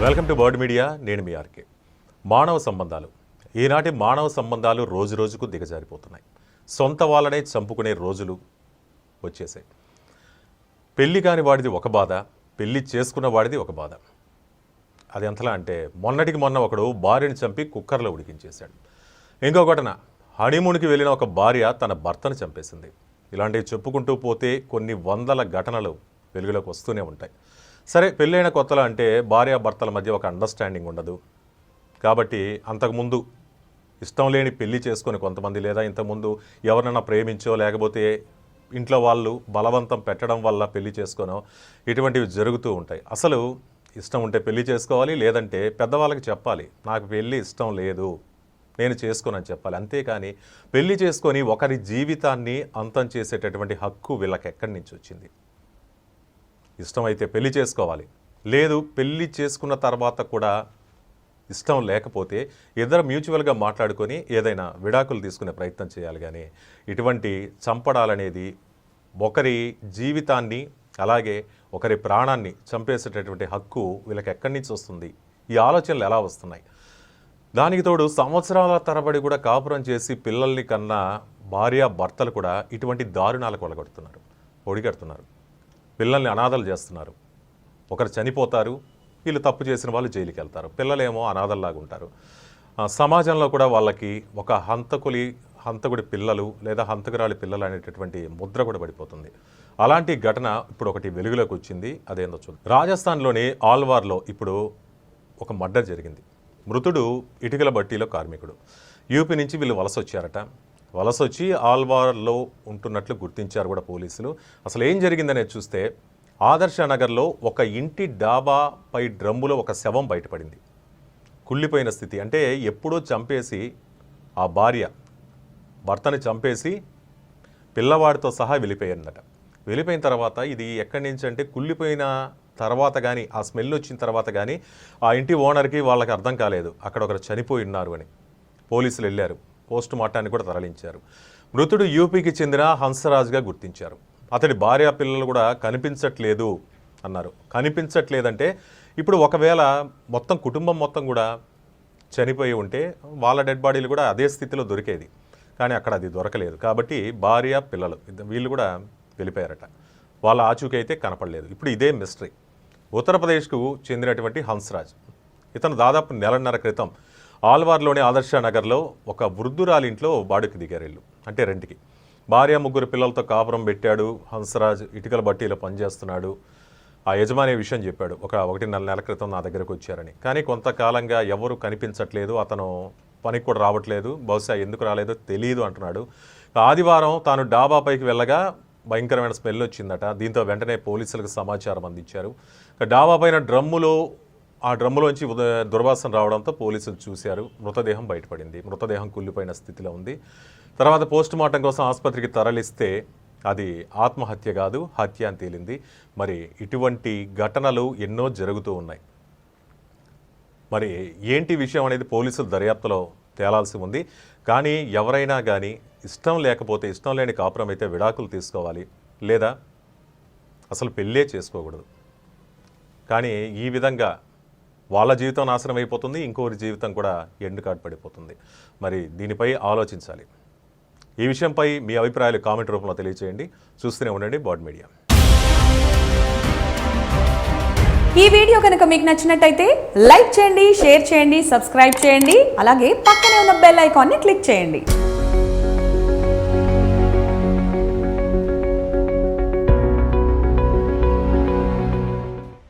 Welcome to bird media నేను మీ RK. మానవ సంబంధాలు. ఈనాటి మానవ సంబంధాలు రోజు రోజుకు దిగజారిపోతున్నాయి. సొంత వాళ్ళనే చంపుకునే రోజులు వచ్చేసాయి. పెళ్ళి కాని వాడిది ఒక బాధ పెళ్ళి చేసుకున్న వాడిది ఒక బాధ. అది ఎంతలా అంటే మొన్నటికి మొన్న ఒకడు భార్యను చంపి కుక్కర్లో ఉడికించేశాడు. ఇంకో ఘటన హనీమూన్కి వెళ్ళిన ఒక భార్య తన భర్తను చంపేసింది. ఇలాంటివి చెప్పుకుంటూ పోతే కొన్ని వందల ఘటనలు వెలుగులోకి వస్తూనే ఉంటాయి. సరే పెళ్ళైన కొత్తలో అంటే భార్య భర్తల మధ్య ఒక అండర్స్టాండింగ్ ఉండదు. కాబట్టి అంతకుముందు ఇష్టం లేని పెళ్ళి చేసుకొని కొంతమంది లేదా ఇంతకుముందు ఎవరినైనా ప్రేమించో లేకపోతే ఇంట్లో వాళ్ళు బలవంతం పెట్టడం వల్ల పెళ్ళి చేసుకోనో ఇటువంటివి జరుగుతూ ఉంటాయి. అసలు ఇష్టం ఉంటే పెళ్ళి చేసుకోవాలి లేదంటే పెద్దవాళ్ళకి చెప్పాలి నాకు పెళ్ళి ఇష్టం లేదు నేను చేసుకోనని చెప్పాలి. అంతేకాని పెళ్ళి చేసుకొని ఒకరి జీవితాన్ని అంతం చేసేటటువంటి హక్కు వీళ్ళకి ఎక్కడి నుంచి వచ్చింది? ఇష్టమైతే పెళ్ళి చేసుకోవాలి. లేదు పెళ్ళి చేసుకున్న తర్వాత కూడా ఇష్టం లేకపోతే ఇద్దరు మ్యూచువల్గా మాట్లాడుకొని ఏదైనా విడాకులు తీసుకునే ప్రయత్నం చేయాలి కానీ ఇటువంటి చంపడాలనేది ఒకరి జీవితాన్ని అలాగే ఒకరి ప్రాణాన్ని చంపేసేటటువంటి హక్కు వీళ్ళకి ఎక్కడి నుంచి వస్తుంది? ఈ ఆలోచనలు ఎలా వస్తున్నాయి? దానికి తోడు సంవత్సరాల తరబడి కూడా కాపురం చేసి పిల్లల్ని కన్నా భార్య భర్తలు కూడా ఇటువంటి దారుణాలకు ఒలగొడుతున్నారు ఒడిగడుతున్నారు. పిల్లల్ని అనాథలు చేస్తున్నారు. ఒకరు చనిపోతారు వీళ్ళు తప్పు చేసిన వాళ్ళు జైలుకి వెళ్తారు పిల్లలేమో అనాథల్లాగా ఉంటారు. సమాజంలో కూడా వాళ్ళకి ఒక హంతకులి హంతకుడి పిల్లలు లేదా హంతకురాలి పిల్లలు అనేటటువంటి ముద్ర కూడా పడిపోతుంది. అలాంటి ఘటన ఇప్పుడు ఒకటి వెలుగులోకి వచ్చింది. అదేందో చూద్దాం. రాజస్థాన్లోని ఆల్వార్లో ఇప్పుడు ఒక మర్డర్ జరిగింది. మృతుడు ఇటుకల బట్టీలో కార్మికుడు. యూపీ నుంచి వీళ్ళు వలస వచ్చారట. వలస వచ్చి ఆల్వార్లో ఉంటున్నట్లు గుర్తించారు కూడా పోలీసులు. అసలు ఏం జరిగిందనేది చూస్తే ఆదర్శ నగర్లో ఒక ఇంటి డాబాపై డ్రమ్ములో ఒక శవం బయటపడింది. కుళ్ళిపోయిన స్థితి. అంటే ఎప్పుడో చంపేసి ఆ భార్య భర్తని చంపేసి పిల్లవాడితో సహా వెళ్ళిపోయిందట. వెళ్ళిపోయిన తర్వాత ఇది ఎక్కడి నుంచి అంటే కుళ్ళిపోయిన తర్వాత కానీ ఆ స్మెల్ వచ్చిన తర్వాత కానీ ఆ ఇంటి ఓనర్కి వాళ్ళకి అర్థం కాలేదు. అక్కడ ఒకరు చనిపోయి ఉన్నారు అని. పోలీసులు వెళ్ళారు. పోస్ట్ మార్టాన్ని కూడా తరలించారు. మృతుడు యూపీకి చెందిన హంసరాజ్గా గుర్తించారు. అతడి భార్య పిల్లలు కూడా కనిపించట్లేదు అన్నారు. కనిపించట్లేదంటే ఇప్పుడు ఒకవేళ మొత్తం కుటుంబం మొత్తం కూడా చనిపోయి ఉంటే వాళ్ళ డెడ్ బాడీలు కూడా అదే స్థితిలో దొరికేది. కానీ అక్కడ అది దొరకలేదు. కాబట్టి భార్య పిల్లలు వీళ్ళు కూడా వెళ్ళిపోయారట. వాళ్ళ ఆచూకీ అయితే కనపడలేదు. ఇప్పుడు ఇదే మిస్టరీ. ఉత్తరప్రదేశ్కు చెందినటువంటి హంసరాజ్. ఇతను దాదాపు నెలన్నర క్రితం ఆల్వార్లోని ఆదర్శ నగర్లో ఒక వృద్ధురాలింట్లో బాడుకి దిగారు ఇల్లు అంటే రెంట్కి. భార్య ముగ్గురు పిల్లలతో కాపురం పెట్టాడు. హంసరాజ్ ఇటుకల బట్టీలో పనిచేస్తున్నాడు. ఆ యజమాని విషయం చెప్పాడు. ఒక ఒకటిన్నర నెల క్రితం నా దగ్గరకు వచ్చారని. కానీ కొంతకాలంగా ఎవరు కనిపించట్లేదు. అతను పనికి కూడా రావట్లేదు. బహుశా ఎందుకు రాలేదో తెలియదు అంటున్నాడు. ఆదివారం తాను డాబాపైకి వెళ్ళగా భయంకరమైన స్మెల్ వచ్చిందట. దీంతో వెంటనే పోలీసులకు సమాచారం అందించారు. డాబా పైన డ్రమ్ములో ఆ డ్రమ్ములోంచి ఉద- దుర్వాసన రావడంతో పోలీసులు చూశారు. మృతదేహం బయటపడింది. మృతదేహం కుళ్ళిపోయిన స్థితిలో ఉంది. తర్వాత పోస్ట్ మార్టం కోసం ఆసుపత్రికి తరలిస్తే అది ఆత్మహత్య కాదు హత్య అని తేలింది. మరి ఇటువంటి ఘటనలు ఎన్నో జరుగుతూ ఉన్నాయి. మరి ఏంటి విషయం అనేది పోలీసులు దర్యాప్తులో తేలాల్సి ఉంది. కానీ ఎవరైనా కానీ ఇష్టం లేకపోతే ఇష్టం లేని కాపురం అయితే విడాకులు తీసుకోవాలి లేదా అసలు పెళ్ళే చేసుకోకూడదు. కానీ ఈ విధంగా వాళ్ళ జీవితం నాశనం అయిపోతుంది ఇంకొకరి జీవితం కూడా ఎండుకాటు పడిపోతుంది. మరి దీనిపై ఆలోచించాలి. ఈ విషయంపై మీ అభిప్రాయాలు కామెంట్ రూపంలో తెలియజేయండి చూస్తూనే ఉండండి బాడ్ మీడియా. ఈ వీడియో కనుక మీకు నచ్చినట్టయితే లైక్ చేయండి షేర్ చేయండి సబ్స్క్రైబ్ చేయండి. అలాగే పక్కనే ఉన్న బెల్ ఐకాన్ని క్లిక్ చేయండి.